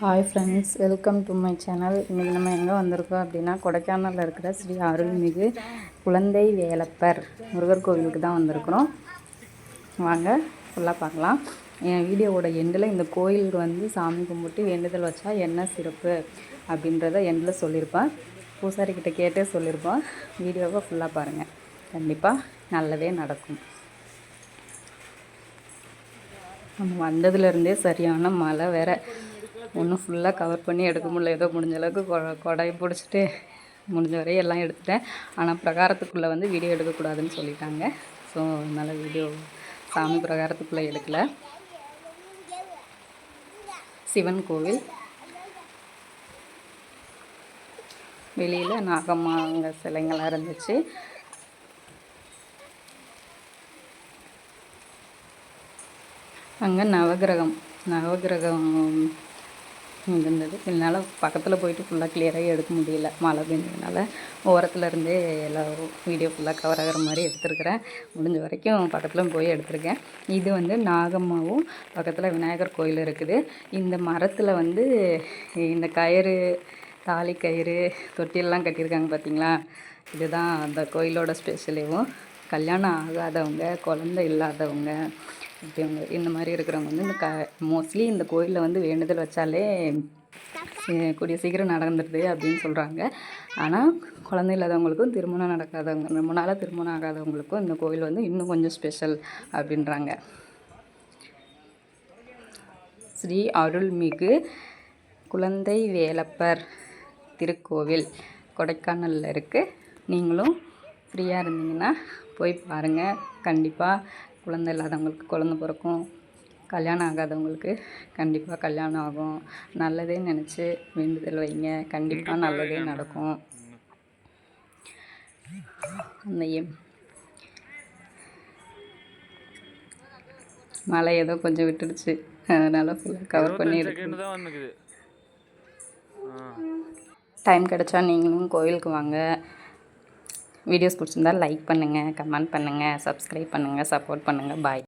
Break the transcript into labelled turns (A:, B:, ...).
A: Hi friends welcome to my channel இன்றைக்கி நம்ம எங்கே வந்திருக்கோம் அப்படின்னா கொடைக்கானலில் இருக்கிற ஸ்ரீ அருள்மிகு குழந்தை வேலப்பர் முருகர் கோவிலுக்கு தான் வந்திருக்கிறோம். வாங்க ஃபுல்லாக பார்க்கலாம். என் வீடியோவோட எண்டில் இந்த கோயிலுக்கு வந்து சாமி கும்பிட்டு வேண்டுதல் வச்சா என்ன சிறப்பு அப்படின்றத எண்டில் சொல்லியிருப்பேன். பூசாரிக்கிட்ட கேட்டே சொல்லியிருப்பான் வீடியோவை ஃபுல்லாக பாருங்கள் கண்டிப்பாக நல்லவே நடக்கும். நம்ம வந்ததுலேருந்தே சரியான மழை வேறு. ஒன்றும் ஃபுல்லாக கவர் பண்ணி எடுக்க முடியல. ஏதோ முடிஞ்ச அளவுக்கு கொ கொடையை பிடிச்சிட்டு முடிஞ்ச வரையும் எல்லாம் எடுத்துட்டேன். ஆனால் பிரகாரத்துக்குள்ளே வந்து வீடியோ எடுக்கக்கூடாதுன்னு சொல்லிட்டாங்க. ஸோ அதனால் வீடியோ சாமி பிரகாரத்துக்குள்ளே எடுக்கலை. சிவன் கோவில். வெளியில் நாகம்மா அங்கே சிலைங்களாக இருந்துச்சு. அங்கே நவகிரகம் நவகிரகம் இருந்தது என்னால் பக்கத்தில் போயிட்டு ஃபுல்லாக கிளியராக எடுக்க முடியல. மழை பெஞ்சதுனால ஓரத்தில் இருந்தே எல்லா வீடியோ ஃபுல்லாக கவர் ஆகிற மாதிரி எடுத்துருக்கிறேன். முடிஞ்ச வரைக்கும் பக்கத்தில் போய் எடுத்திருக்கேன். இது வந்து நாகம்மாவும் பக்கத்தில் விநாயகர் கோயில் இருக்குது. இந்த மரத்தில் வந்து இந்த கயிறு தாலி கயிறு தொட்டியெல்லாம் கட்டியிருக்காங்க பார்த்தீங்களா இதுதான் அந்த கோயிலோட ஸ்பெஷலேவும் கல்யாணம் ஆகாதவங்க குழந்த இல்லாதவங்க இப்படிவங்க இந்த மாதிரி இருக்கிறவங்க வந்து இந்த க மோஸ்ட்லி இந்த கோயிலில் வந்து வேண்டுதல் வச்சாலே கூடிய சீக்கிரம் நடந்துடுது அப்படின்னு சொல்கிறாங்க ஆனால் குழந்தை இல்லாதவங்களுக்கும் திருமணம் நடக்காதவங்க ரொம்ப நாளாக திருமணம் ஆகாதவங்களுக்கும் இந்த கோயில் வந்து இன்னும் கொஞ்சம் ஸ்பெஷல் அப்படின்றாங்க. ஸ்ரீ அருள்மிகு குழந்தை வேலப்பர் திருக்கோவில் கொடைக்கானலில் இருக்குது நீங்களும் ஃப்ரீயாக இருந்தீங்கன்னா போய் பாருங்கள் கண்டிப்பாக குழந்த இல்லாதவங்களுக்கு குழந்த பிறக்கும். கல்யாணம் ஆகாதவங்களுக்கு கண்டிப்பாக கல்யாணம் ஆகும். நல்லதே நினச்சி வேண்டுதல் வைங்க. கண்டிப்பாக நல்லதே நடக்கும். அந்த மழை ஏதோ கொஞ்சம் விட்டுடுச்சு. அதனால் ஃபுல்லாக கவர் பண்ணி டைம் கிடச்சா நீங்களும் கோயிலுக்கு வாங்க. வீடியோஸ் பிடிச்சிருந்தா லைக் பண்ணுங்கள் கமெண்ட் பண்ணுங்கள் சப்ஸ்கிரைப் பண்ணுங்கள் சப்போர்ட் பண்ணுங்கள் பாய்